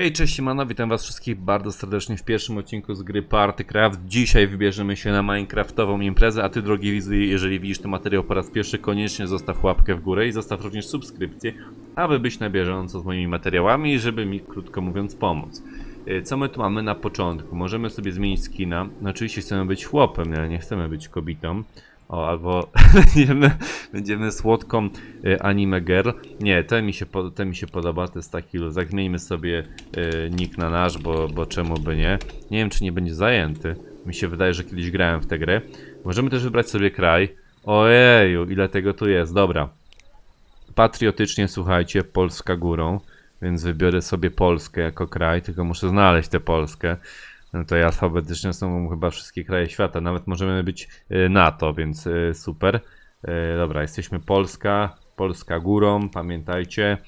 Hej, cześć, siemano, witam was wszystkich bardzo serdecznie w pierwszym odcinku z gry Partycraft. Dzisiaj wybierzemy się na Minecraftową imprezę, a ty drogi widzu, jeżeli widzisz ten materiał po raz pierwszy, koniecznie zostaw łapkę w górę i zostaw również subskrypcję, aby być na bieżąco z moimi materiałami i żeby mi, krótko mówiąc, pomóc. E, Co my tu mamy na początku? Możemy sobie zmienić skina. No, oczywiście chcemy być chłopem, ale nie chcemy być kobietą. O, albo będziemy, będziemy słodką y, anime girl. Nie, ten mi, się, ten mi się podoba, to jest taki luzak. Zmieńmy sobie y, nick na nasz, bo, bo czemu by nie. Nie wiem, czy nie będzie zajęty. Mi się wydaje, że kiedyś grałem w tę grę. Możemy też wybrać sobie kraj. Ojeju, ile tego tu jest. Dobra. Patriotycznie, słuchajcie, Polska górą. Więc wybiorę sobie Polskę jako kraj, tylko muszę znaleźć tę Polskę. No to alfabetycznie są chyba wszystkie kraje świata. Nawet możemy być y, NATO, więc y, super. Y, Dobra, jesteśmy Polska, Polska górą, pamiętajcie.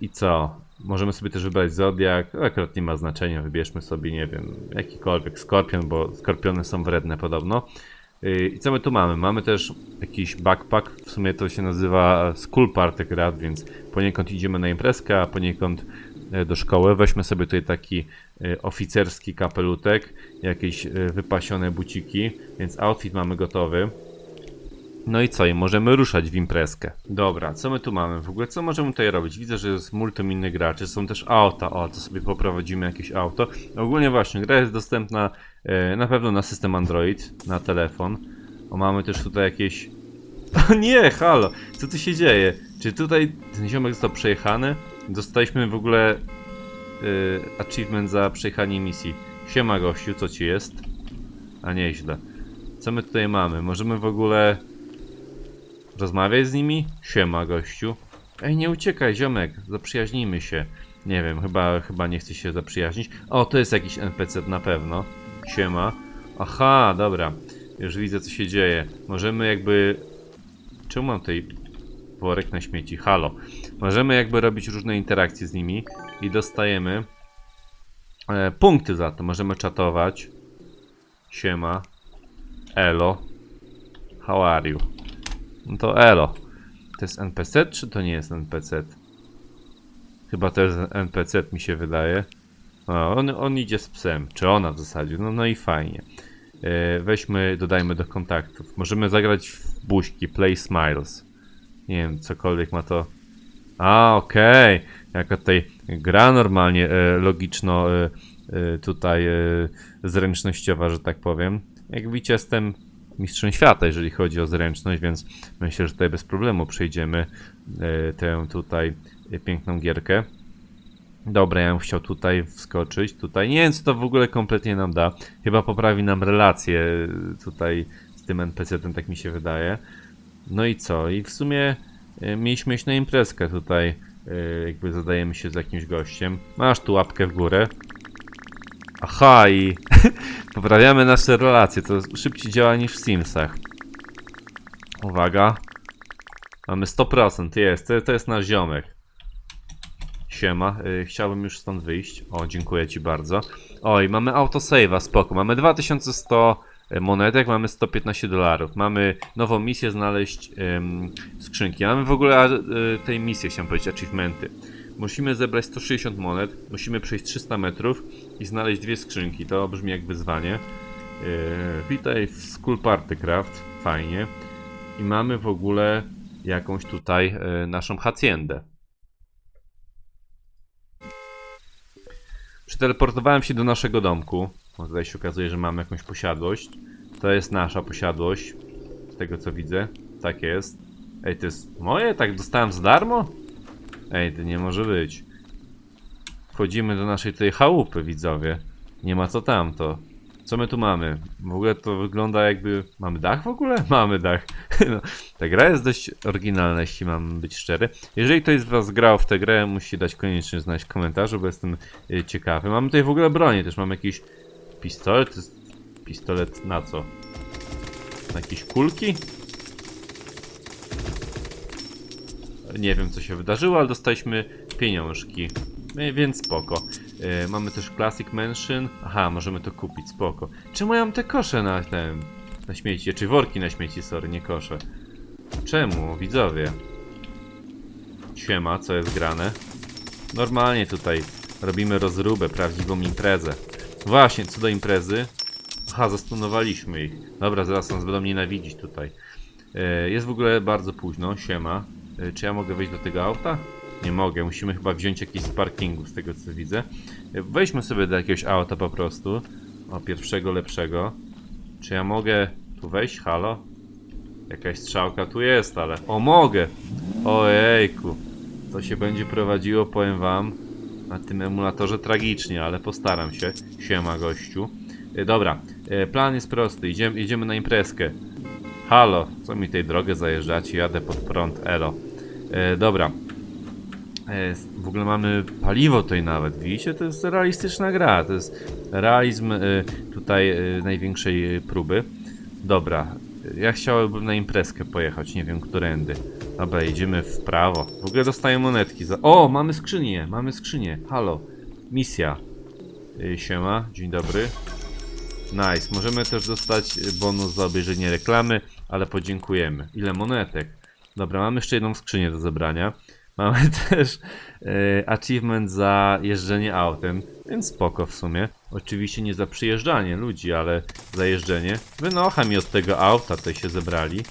I co? Możemy sobie też wybrać zodiak. Akurat nie ma znaczenia, wybierzmy sobie, nie wiem, jakikolwiek skorpion, bo skorpiony są wredne podobno. I co my tu mamy? Mamy też jakiś backpack, w sumie to się nazywa School Party Craft, więc poniekąd idziemy na imprezkę, a poniekąd do szkoły. Weźmy sobie tutaj taki e, oficerski kapelutek, jakieś e, wypasione buciki, więc outfit mamy gotowy. No i co? I możemy ruszać w imprezkę. Dobra, co my tu mamy? W ogóle co możemy tutaj robić? Widzę, że jest multum innych graczy, są też auta. O, to sobie poprowadzimy jakieś auto. Ogólnie właśnie, gra jest dostępna e, na pewno na system Android, na telefon. O, mamy też tutaj jakieś... O nie, halo! Co tu się dzieje? Czy tutaj ten ziomek został przejechany? Dostaliśmy w ogóle y, achievement za przejechanie misji. Siema gościu, co ci jest? A nieźle. Co my tutaj mamy? Możemy w ogóle rozmawiać z nimi? Siema gościu. Ej, nie uciekaj ziomek, zaprzyjaźnijmy się. Nie wiem, chyba, chyba nie chce się zaprzyjaźnić. O, to jest jakiś NPC na pewno. Siema. Aha, dobra. Już widzę co się dzieje. Możemy jakby... Czemu mam tutaj worek na śmieci? Halo. Możemy jakby robić różne interakcje z nimi i dostajemy e, punkty za to. Możemy czatować. Siema. Elo. How are you? No to elo. To jest NPC czy to nie jest NPC? Chyba to jest NPC mi się wydaje. O, on, on idzie z psem, czy ona w zasadzie. No, no i fajnie. E, weźmy, dodajmy do kontaktów. Możemy zagrać w buźki, play smiles. Nie wiem, cokolwiek ma to. A, okej. Jaka tutaj gra normalnie e, logiczno e, e, tutaj e, zręcznościowa, że tak powiem. Jak widzicie, jestem mistrzem świata, jeżeli chodzi o zręczność, więc myślę, że tutaj bez problemu przejdziemy e, tę tutaj e, piękną gierkę. Dobra, ja bym chciał tutaj wskoczyć, tutaj. Nie wiem, co to w ogóle kompletnie nam da. Chyba poprawi nam relacje e, tutaj z tym NPC-tem, tak mi się wydaje. No i co? I w sumie e, mieliśmy iść na imprezkę tutaj. e, Jakby zadajemy się z jakimś gościem. Masz tu łapkę w górę. Aha, i poprawiamy nasze relacje. To szybciej działa niż w Simsach. Uwaga. Mamy 100%. Jest, to, to jest nasz ziomek. Siema, y, chciałbym już stąd wyjść. O, dziękuję ci bardzo. Oj, mamy autosave'a, spoko. Mamy 2100 monetek, mamy 115 dolarów. Mamy nową misję znaleźć ym, skrzynki. Mamy w ogóle y, tej misji, chciałem powiedzieć, achievementy. Musimy zebrać 160 monet, musimy przejść 300 metrów i znaleźć dwie skrzynki. To brzmi jak wyzwanie. Yy, witaj w School Party Craft, fajnie. I mamy w ogóle jakąś tutaj yy, naszą haciendę. Przeteleportowałem się do naszego domku. O, tutaj się okazuje, że mamy jakąś posiadłość. To jest nasza posiadłość. Z tego co widzę. Tak jest. Ej, to jest moje? Tak dostałem za darmo? Ej, to nie może być. Wchodzimy do naszej tej chałupy, widzowie. Nie ma co tamto. Co my tu mamy? W ogóle to wygląda jakby... Mamy dach w ogóle? Mamy dach. No, ta gra jest dość oryginalna, jeśli mam być szczery. Jeżeli ktoś z was grał w tę grę, musi dać koniecznie znać w komentarzu, bo jestem y, ciekawy. Mamy tutaj w ogóle bronię, też mamy jakiś pistolet. To jest pistolet na co? Na jakieś kulki? Nie wiem co się wydarzyło, ale dostaliśmy pieniążki. E, Więc spoko. E, mamy też Classic Mansion. Aha, możemy to kupić, spoko. Czemu ja mam te kosze na tym... Na śmieci, czy worki na śmieci, sorry, nie kosze. Czemu, widzowie? Siema, co jest grane? Normalnie tutaj Robimy rozróbę, prawdziwą imprezę. Właśnie, co do imprezy. Aha, zastunowaliśmy ich. Dobra, zaraz nas będą nienawidzić tutaj. E, Jest w ogóle bardzo późno, siema. E, Czy ja mogę wejść do tego auta? Nie mogę, musimy chyba wziąć jakiś z parkingu, z tego co widzę. E, sobie do jakiegoś auta po prostu. O, pierwszego, lepszego. Czy ja mogę tu wejść? Halo? Jakaś strzałka tu jest, ale... O, mogę! Ojejku. To się będzie prowadziło, powiem wam, na tym emulatorze tragicznie, ale postaram się. Siema, gościu. E, dobra, e, plan jest prosty. Idziemy, idziemy na imprezkę. Halo, co mi tej drogę zajeżdżacie? Jadę pod prąd, elo. E, dobra. W ogóle mamy paliwo tutaj nawet, widzicie? To jest realistyczna gra, to jest realizm tutaj największej próby. Dobra, ja chciałbym na imprezkę pojechać, nie wiem którędy. Dobra, idziemy w prawo. W ogóle dostaję monetki za... O, mamy skrzynię, mamy skrzynię. Halo, misja. Y, Siema, dzień dobry. Nice, możemy też dostać bonus za obejrzenie reklamy, ale podziękujemy. Ile monetek? Dobra, mamy jeszcze jedną skrzynię do zebrania. Mamy też e, achievement za jeżdżenie autem, więc spoko w sumie. Oczywiście nie za przyjeżdżanie ludzi, ale za jeżdżenie. Wynocha mi od tego auta, tutaj się zebrali.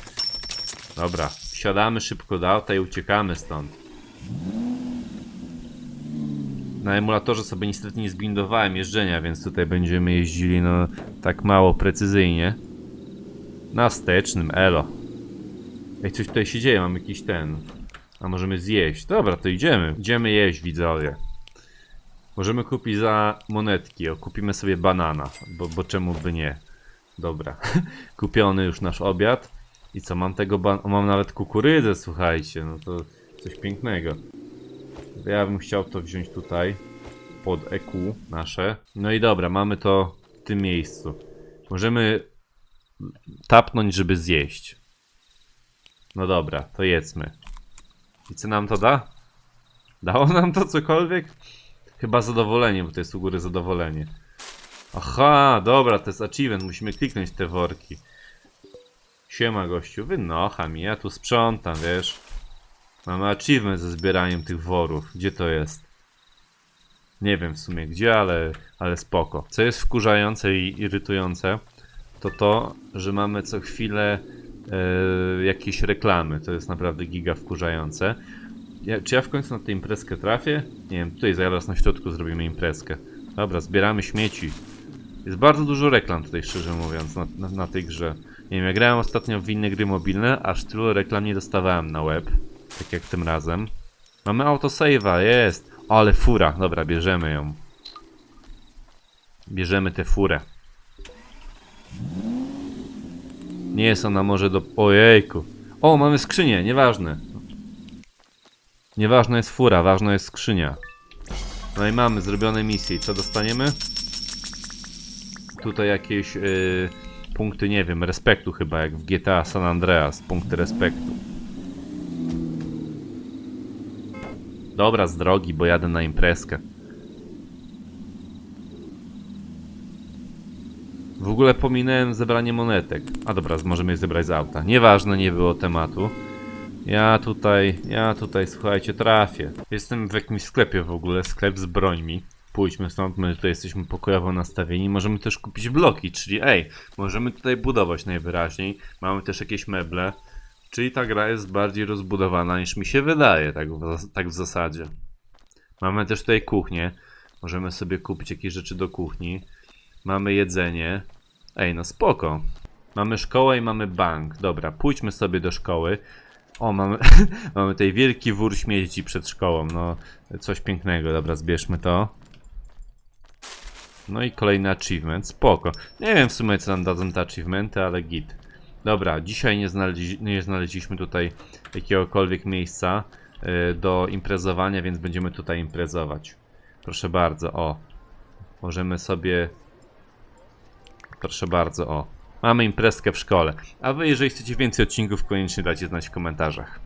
Dobra, wsiadamy szybko do auta i uciekamy stąd. Na emulatorze sobie niestety nie zbindowałem jeżdżenia, więc tutaj będziemy jeździli no tak mało precyzyjnie. Na wstecznym, elo. Ej, coś tutaj się dzieje, mam jakiś ten... A możemy zjeść. Dobra, to idziemy. Idziemy jeść, widzowie. Możemy kupić za monetki. O, kupimy sobie banana, bo, bo czemu by nie? Dobra. Kupiony już nasz obiad. I co, mam tego ban... O, mam nawet kukurydzę, słuchajcie. No to coś pięknego. Ja bym chciał to wziąć tutaj. Pod EQ nasze. No i dobra, mamy to w tym miejscu. Możemy tapnąć, żeby zjeść. No dobra, to jedzmy. I co nam to da? Dało nam to cokolwiek? Chyba zadowolenie, bo to jest u góry zadowolenie. Aha, dobra, to jest achievement, musimy kliknąć te worki. Siema gościu, wynocha mi, ja tu sprzątam, wiesz. Mamy achievement ze zbieraniem tych worów. Gdzie to jest? Nie wiem w sumie gdzie, ale, ale spoko. Co jest wkurzające i irytujące, to to, że mamy co chwilę e, jakieś reklamy. To jest naprawdę giga wkurzające. Ja, czy ja w końcu na tę imprezkę trafię? Nie wiem, tutaj zaraz na środku zrobimy imprezkę. Dobra, zbieramy śmieci. Jest bardzo dużo reklam tutaj, szczerze mówiąc, na, na, na tej grze. Nie wiem, ja grałem ostatnio w inne gry mobilne, aż tylu reklam nie dostawałem na web. Tak jak tym razem. Mamy autosave'a, jest! Ale fura, dobra, bierzemy ją. Bierzemy tę furę. Nie jest ona może do... Ojejku. O, mamy skrzynię, nieważne. Nieważna jest fura, ważna jest skrzynia. No i mamy zrobione misje. Co dostaniemy? Tutaj jakieś yy, punkty, nie wiem, respektu chyba, jak w GTA San Andreas. Punkty respektu. Dobra, z drogi, bo jadę na imprezkę. W ogóle pominąłem zebranie monetek. A dobra, możemy je zebrać z auta. Nieważne, nie było tematu. Ja tutaj, ja tutaj, słuchajcie, trafię. Jestem w jakimś sklepie w ogóle, sklep z brońmi. Pójdźmy stąd, my tutaj jesteśmy pokojowo nastawieni. Możemy też kupić bloki, czyli ej, możemy tutaj budować najwyraźniej. Mamy też jakieś meble. Czyli ta gra jest bardziej rozbudowana niż mi się wydaje, tak w, tak w zasadzie. Mamy też tutaj kuchnię. Możemy sobie kupić jakieś rzeczy do kuchni. Mamy jedzenie. Ej, no spoko. Mamy szkołę i mamy bank. Dobra, pójdźmy sobie do szkoły. O, mamy, mamy tutaj wielki wór śmieci przed szkołą. No, coś pięknego. Dobra, zbierzmy to. No i kolejny achievement. Spoko. Nie wiem w sumie, co nam dadzą te achievementy, ale git. Dobra, dzisiaj nie, znaleźli, nie znaleźliśmy tutaj jakiegokolwiek miejsca y, do imprezowania, więc będziemy tutaj imprezować. Proszę bardzo, o. Możemy sobie... Proszę bardzo, o. Mamy imprezkę w szkole. A wy, jeżeli chcecie więcej odcinków, koniecznie dajcie znać w komentarzach.